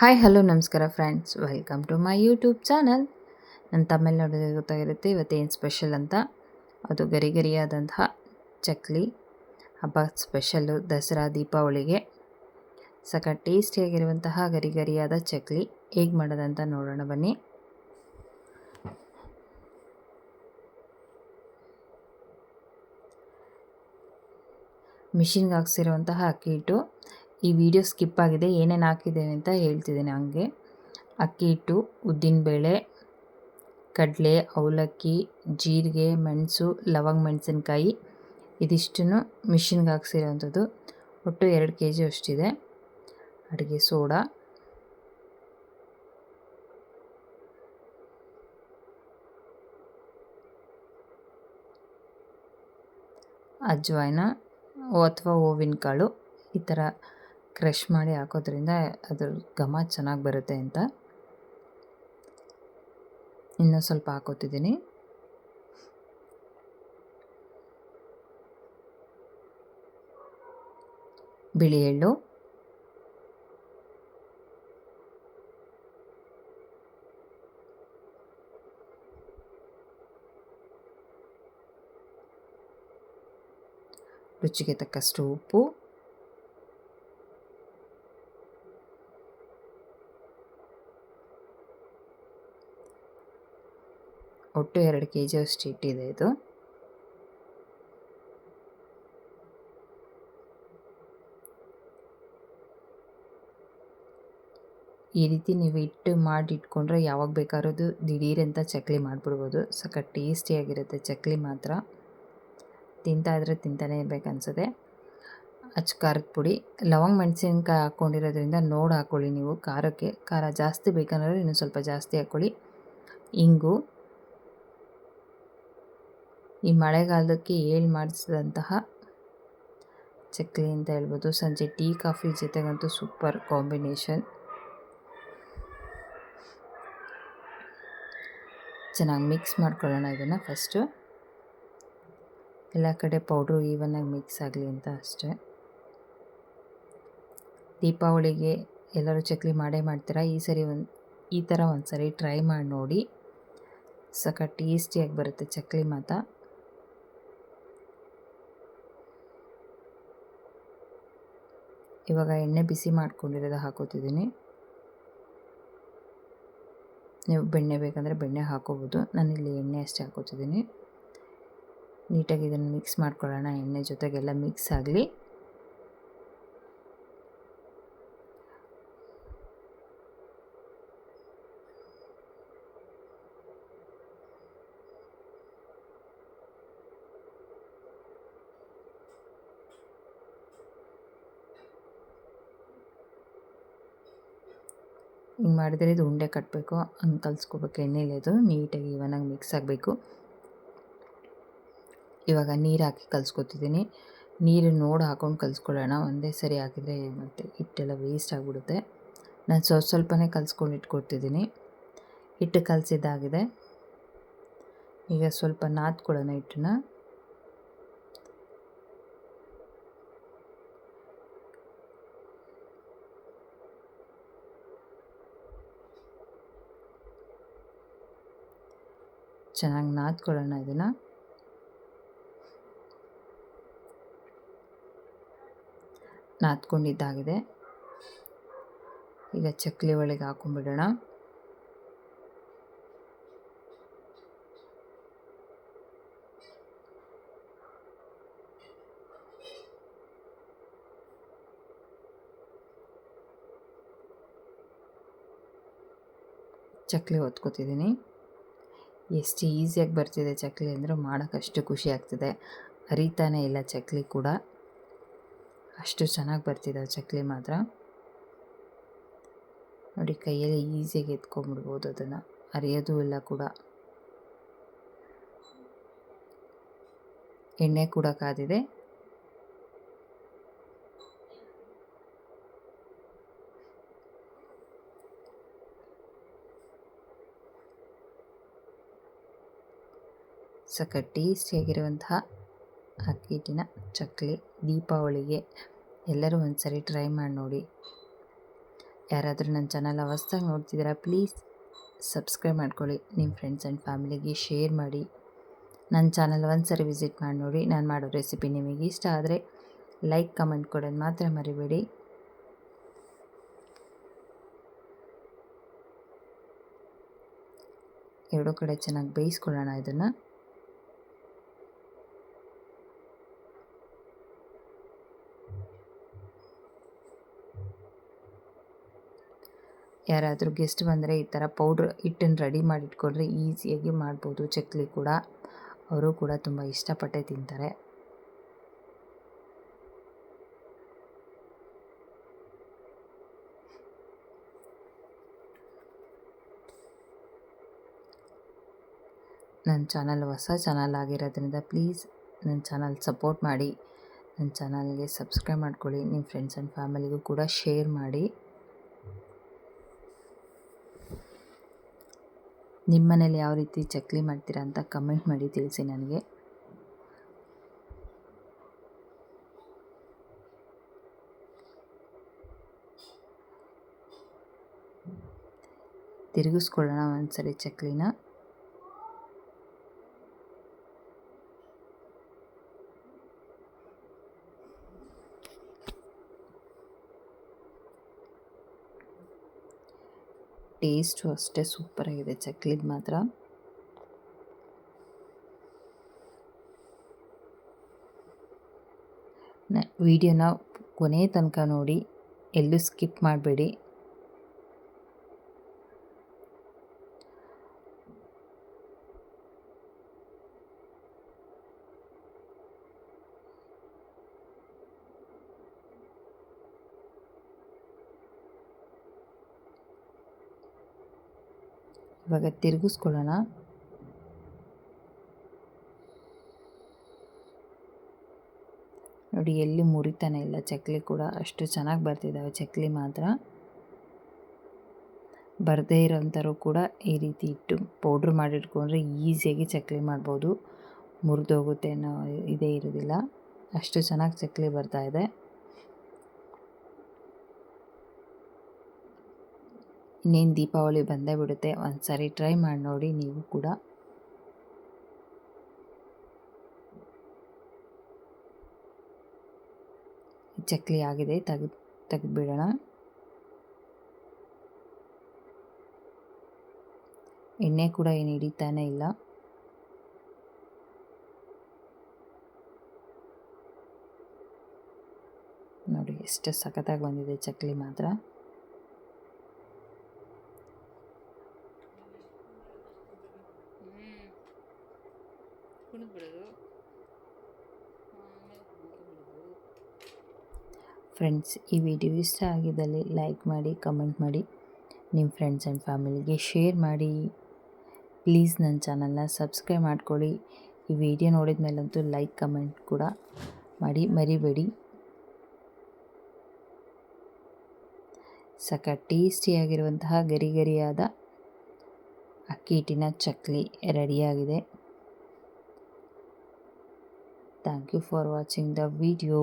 Hi hello ನಮಸ್ಕಾರ friends welcome to my YouTube channel ನನ್ನ ತಮಿಳ್ನಾಡಿಗೆ ಗೊತ್ತಾಗಿರುತ್ತೆ, ಇವತ್ತೇನು ಸ್ಪೆಷಲ್ ಅಂತ. ಅದು ಗರಿ ಗರಿಯಾದಂತಹ ಚಕ್ಲಿ, ಹಬ್ಬ ಸ್ಪೆಷಲ್ಲು ದಸರಾ, ದೀಪಾವಳಿಗೆ. ಸಕ ಟೇಸ್ಟಿಯಾಗಿರುವಂತಹ ಗರಿ ಗರಿಯಾದ ಚಕ್ಲಿ. ಹೇಗೆ ಮಾಡೋದಂತ ನೋಡೋಣ ಬನ್ನಿ. ಮಿಷಿನ್ಗೆ ಹಾಕ್ಸಿರುವಂತಹ ಅಕ್ಕಿ ಹಿಟ್ಟು. ಈ ವಿಡಿಯೋ ಸ್ಕಿಪ್ ಆಗಿದೆ, ಏನೇನು ಹಾಕಿದ್ದೇನೆ ಅಂತ ಹೇಳ್ತಿದ್ದೀನಿ ಹಂಗೆ. ಅಕ್ಕಿ ಹಿಟ್ಟು, ಉದ್ದಿನಬೇಳೆ, ಕಡಲೆ, ಅವಲಕ್ಕಿ, ಜೀರಿಗೆ, ಮೆಣಸು, ಲವಂಗ, ಮೆಣಸಿನ್ಕಾಯಿ, ಇದಿಷ್ಟನ್ನು ಮಿಷಿನ್ಗೆ ಹಾಕ್ಸಿರೋವಂಥದ್ದು ಒಟ್ಟು ಎರಡು ಕೆ ಜಿ ಅಷ್ಟಿದೆ. ಅಡುಗೆ ಸೋಡಾ. ಅಜ್ವಾಯ್ನ ಅಥವಾ ಹೋವಿನ ಕಾಳು ಈ ಥರ ಕ್ರಷ್ ಮಾಡಿ ಹಾಕೋದ್ರಿಂದ ಅದ್ರ ಘಮ ಚೆನ್ನಾಗಿ ಬರುತ್ತೆ ಅಂತ. ಇನ್ನೂ ಸ್ವಲ್ಪ ಹಾಕೋತಿದ್ದೀನಿ. ಬಿಳಿ ಎಳ್ಳು. ರುಚಿಗೆ ತಕ್ಕಷ್ಟು ಉಪ್ಪು. ಒಟ್ಟು ಎರಡು ಕೆ ಜಿ ಅಷ್ಟು ಇಟ್ಟಿದೆ ಇದು. ಈ ರೀತಿ ನೀವು ಇಟ್ಟು ಮಾಡಿ ಇಟ್ಕೊಂಡ್ರೆ ಯಾವಾಗ ಬೇಕಾದ್ರೂ ದಿಢೀರಂತ ಚಕ್ಲಿ ಮಾಡಿಬಿಡ್ಬೋದು. ಸಖತ್ ಟೇಸ್ಟಿಯಾಗಿರುತ್ತೆ ಚಕ್ಲಿ ಮಾತ್ರ. ತಿಂತಾ ಇದ್ರೆ ತಿಂತಾನೇ ಇರಬೇಕನ್ಸುತ್ತೆ ಅಚ್ಚ ಖಾರದ ಪುಡಿ, ಲವಂಗ ಮೆಣಸಿನ್ಕಾಯಿ ಹಾಕ್ಕೊಂಡಿರೋದ್ರಿಂದ ನೋಡಿ ಹಾಕ್ಕೊಳ್ಳಿ ನೀವು. ಖಾರಕ್ಕೆ, ಖಾರ ಜಾಸ್ತಿ ಬೇಕಂದ್ರೆ ಇನ್ನೂ ಸ್ವಲ್ಪ ಜಾಸ್ತಿ ಹಾಕ್ಕೊಳ್ಳಿ ಇಂಗು ಈ ಮಳೆಗಾಲಕ್ಕೆ ಏಳು ಮಾಡಿಸಿದಂತಹ ಚಕ್ಲಿ ಅಂತ ಹೇಳ್ಬೋದು. ಸಂಜೆ ಟೀ, ಕಾಫಿ ಜೊತೆಗಂತೂ ಸೂಪರ್ ಕಾಂಬಿನೇಷನ್. ಚೆನ್ನಾಗಿ ಮಿಕ್ಸ್ ಮಾಡ್ಕೊಳ್ಳೋಣ ಇದನ್ನು ಫಸ್ಟು ಎಲ್ಲ ಕಡೆ ಪೌಡ್ರು ಈವನ್ನಾಗಿ ಮಿಕ್ಸ್ ಆಗಲಿ ಅಂತ ಅಷ್ಟೇ. ದೀಪಾವಳಿಗೆ ಎಲ್ಲರೂ ಚಕ್ಲಿ ಮಾಡೇ ಮಾಡ್ತೀರಾ? ಈ ಸರಿ ಒಂದು, ಈ ಥರ ಒಂದು ಸರಿ ಟ್ರೈ ಮಾಡಿ ನೋಡಿ. ಸಖತ್ ಟೇಸ್ಟಿಯಾಗಿ ಬರುತ್ತೆ ಚಕ್ಲಿ ಮಾತ್ರ. ಇವಾಗ ಎಣ್ಣೆ ಬಿಸಿ ಮಾಡ್ಕೊಂಡಿರೋದು ಹಾಕೋತಿದ್ದೀನಿ. ನೀವು ಬೆಣ್ಣೆ ಬೇಕಂದರೆ ಬೆಣ್ಣೆ ಹಾಕೋಬೋದು. ನಾನಿಲ್ಲಿ ಎಣ್ಣೆ ಅಷ್ಟೇ ಹಾಕೋತಿದ್ದೀನಿ. ನೀಟಾಗಿ ಇದನ್ನು ಮಿಕ್ಸ್ ಮಾಡ್ಕೊಳ್ಳೋಣ. ಎಣ್ಣೆ ಜೊತೆಗೆಲ್ಲ ಮಿಕ್ಸ್ ಆಗಲಿ. ಹಿಂಗೆ ಮಾಡಿದರೆ ಇದು ಉಂಡೆ ಕಟ್ಟಬೇಕು ಹಂಗೆ ಕಲಿಸ್ಕೋಬೇಕು ಎಣ್ಣೆಲಿ ಅದು ನೀಟಾಗಿ ಇವನಾಗಿ ಮಿಕ್ಸ್ ಆಗಬೇಕು. ಇವಾಗ ನೀರು ಹಾಕಿ ಕಲಿಸ್ಕೊತಿದ್ದೀನಿ ನೀರು ನೋಡಿ ಹಾಕೊಂಡು ಕಲಿಸ್ಕೊಳ್ಳೋಣ. ಒಂದೇ ಸರಿ ಹಾಕಿದರೆ ಮತ್ತೆ ಹಿಟ್ಟೆಲ್ಲ ವೇಸ್ಟ್ ಆಗಿಬಿಡುತ್ತೆ. ನಾನು ಸ್ವಲ್ಪ ಸ್ವಲ್ಪನೇ ಕಲಿಸ್ಕೊಂಡು ಇಟ್ಕೊಡ್ತಿದ್ದೀನಿ ಹಿಟ್ಟು ಕಲಸಿದ್ದಾಗಿದೆ. ಈಗ ಸ್ವಲ್ಪ ನಾದ್ಕೊಳ್ಳೋಣ ಹಿಟ್ಟನ್ನ. ಚೆನ್ನಾಗಿ ನಾದ್ಕೊಳ್ಳೋಣ ಇದನ್ನು. ನಾದ್ಕೊಂಡಿದ್ದಾಗಿದೆ. ಈಗ ಚಕ್ಲಿ ಒಳಗೆ ಹಾಕೊಂಡ್ಬಿಡೋಣ. ಚಕ್ಲಿ ಹೊತ್ಕೋತಿದ್ದೀನಿ. ಎಷ್ಟು ಈಸಿಯಾಗಿ ಬರ್ತಿದೆ ಚಕ್ಲಿ ಅಂದರೆ ಮಾಡೋಕ್ಕಷ್ಟು ಖುಷಿ ಆಗ್ತಿದೆ. ಅರಿತಾನೆ ಇಲ್ಲ ಚಕ್ಲಿ ಕೂಡ. ಅಷ್ಟು ಚೆನ್ನಾಗಿ ಬರ್ತಿದೆ ಚಕ್ಲಿ ಮಾತ್ರ. ನೋಡಿ, ಕೈಯಲ್ಲಿ ಈಸಿಯಾಗಿ ಎತ್ಕೊಂಡ್ಬಿಡ್ಬೋದು ಅದನ್ನು. ಅರಿಯೋದು ಇಲ್ಲ ಕೂಡ. ಎಣ್ಣೆ ಕೂಡ ಕಾದಿದೆ. ಸಖ ಟೇಸ್ಟಿಯಾಗಿರುವಂತಹ ಅಕ್ಕಿ ಹಿಟ್ಟಿನ ಚಕ್ಲಿ, ದೀಪಾವಳಿಗೆ ಎಲ್ಲರೂ ಒಂದ್ಸರಿ ಟ್ರೈ ಮಾಡಿ ನೋಡಿ. ಯಾರಾದರೂ ನನ್ನ ಚಾನಲ್ ಅವಸ್ಥಾಗಿ ನೋಡ್ತಿದ್ದೀರಾ ಪ್ಲೀಸ್ ಸಬ್ಸ್ಕ್ರೈಬ್ ಮಾಡ್ಕೊಳ್ಳಿ. ನಿಮ್ಮ ಫ್ರೆಂಡ್ಸ್ ಆ್ಯಂಡ್ ಫ್ಯಾಮಿಲಿಗೆ ಶೇರ್ ಮಾಡಿ. ನನ್ನ ಚಾನಲ್ ಒಂದು ಸರಿ ವಿಸಿಟ್ ಮಾಡಿ ನೋಡಿ. ನಾನು ಮಾಡೋ ರೆಸಿಪಿ ನಿಮಗೆ ಇಷ್ಟ ಆದರೆ ಲೈಕ್ ಕಮೆಂಟ್ ಕೊಡೋದು ಮಾತ್ರ ಮರಿಬೇಡಿ. ಎರಡೂ ಕಡೆ ಚೆನ್ನಾಗಿ ಬೇಯಿಸ್ಕೊಳ್ಳೋಣ ಇದನ್ನು. ಯಾರಾದರೂ ಗೆಸ್ಟ್ ಬಂದರೆ ಈ ಥರ ಪೌಡ್ರ್ ಹಿಟ್ಟನ್ನು ರೆಡಿ ಮಾಡಿ ಇಟ್ಕೊಂಡ್ರೆ ಈಸಿಯಾಗಿ ಮಾಡ್ಬೋದು. ಚಕ್ಲಿ ಕೂಡ. ಅವರು ಕೂಡ ತುಂಬ ಇಷ್ಟಪಟ್ಟೆ ತಿಂತಾರೆ. ನನ್ನ ಚಾನಲ್ ಹೊಸ ಚಾನಲ್ ಆಗಿರೋದ್ರಿಂದ ಪ್ಲೀಸ್ ನನ್ನ ಚಾನಲ್ ಸಪೋರ್ಟ್ ಮಾಡಿ. ನನ್ನ ಚಾನಲ್ಗೆ ಸಬ್ಸ್ಕ್ರೈಬ್ ಮಾಡ್ಕೊಳ್ಳಿ. ನಿಮ್ಮ ಫ್ರೆಂಡ್ಸ್ ಆ್ಯಂಡ್ ಫ್ಯಾಮಿಲಿಗೂ ಕೂಡ ಶೇರ್ ಮಾಡಿ. ನಿಮ್ಮ ಮನೇಲಿ ಯಾವ ರೀತಿ ಚಕ್ಲಿ ಮಾಡ್ತೀರಾ ಅಂತ ಕಮೆಂಟ್ ಮಾಡಿ ತಿಳಿಸಿ ನನಗೆ. ತಿರುಗಿಸ್ಕೊಳ್ಳೋಣ ಒಂದ್ಸರಿ ಚಕ್ಲಿನ. ಟೇಸ್ಟು ಅಷ್ಟೇ ಸೂಪರಾಗಿದೆ ಚಕ್ಲಿದು ಮಾತ್ರ. ವಿಡಿಯೋನ ಕೊನೆ ತನಕ ನೋಡಿ ಎಲ್ಲೂ ಸ್ಕಿಪ್ ಮಾಡಬೇಡಿ. ಇವಾಗ ತಿರುಗಿಸ್ಕೊಳ್ಳೋಣ. ನೋಡಿ, ಎಲ್ಲಿ ಮುರಿತಾನೆ ಇಲ್ಲ. ಚಕ್ಲಿ ಕೂಡ ಅಷ್ಟು ಚೆನ್ನಾಗಿ ಬರ್ತಿದ್ದಾವೆ ಚಕ್ಲಿ ಮಾತ್ರ. ಬರದೇ ಇರೋಂಥವ್ರು ಕೂಡ ಈ ರೀತಿ ಇಟ್ಟು ಪೌಡ್ರ್ ಮಾಡಿಟ್ಕೊಂಡ್ರೆ ಈಸಿಯಾಗಿ ಚಕ್ಲಿ ಮಾಡ್ಬೋದು. ಮುರಿದೋಗುತ್ತೆ ಅನ್ನೋ ಇದೇ ಇರೋದಿಲ್ಲ. ಅಷ್ಟು ಚೆನ್ನಾಗಿ ಚಕ್ಲಿ ಬರ್ತಾಯಿದೆ ಇನ್ನೇನು ದೀಪಾವಳಿ ಬಂದೇ ಬಿಡುತ್ತೆ ಒಂದು ಸಾರಿ ಟ್ರೈ ಮಾಡಿ ನೋಡಿ ನೀವು ಕೂಡ. ಚಕ್ಲಿ ಆಗಿದೆ, ತೆಗೆದು, ತೆಗೆದುಬಿಡೋಣ. ಎಣ್ಣೆ ಕೂಡ ಏನು ಹಿಡಿತಾನೇ ಇಲ್ಲ. ನೋಡಿ, ಎಷ್ಟು ಸಖತ್ತಾಗಿ ಬಂದಿದೆ ಚಕ್ಲಿ ಮಾತ್ರ. ಫ್ರೆಂಡ್ಸ್, ಈ ವಿಡಿಯೋ ಇಷ್ಟ ಆಗಿದ್ದಲ್ಲಿ ಲೈಕ್ ಮಾಡಿ, ಕಮೆಂಟ್ ಮಾಡಿ, ನಿಮ್ಮ ಫ್ರೆಂಡ್ಸ್ ಆ್ಯಂಡ್ ಫ್ಯಾಮಿಲಿಗೆ ಶೇರ್ ಮಾಡಿ. ಪ್ಲೀಸ್ ನನ್ನ ಚಾನಲ್ನ ಸಬ್ಸ್ಕ್ರೈಬ್ ಮಾಡ್ಕೊಳ್ಳಿ. ಈ ವಿಡಿಯೋ ನೋಡಿದ ಮೇಲಂತೂ ಲೈಕ್, ಕಮೆಂಟ್ ಕೂಡ ಮಾಡಿ, ಮರಿಬೇಡಿ. ಸಕ ಟೇಸ್ಟಿಯಾಗಿರುವಂತಹ ಗರಿ ಗರಿಯಾದ ಅಕ್ಕಿ ಹಿಟ್ಟಿನ ಚಕ್ಲಿ ರೆಡಿಯಾಗಿದೆ. Thank you for watching the video.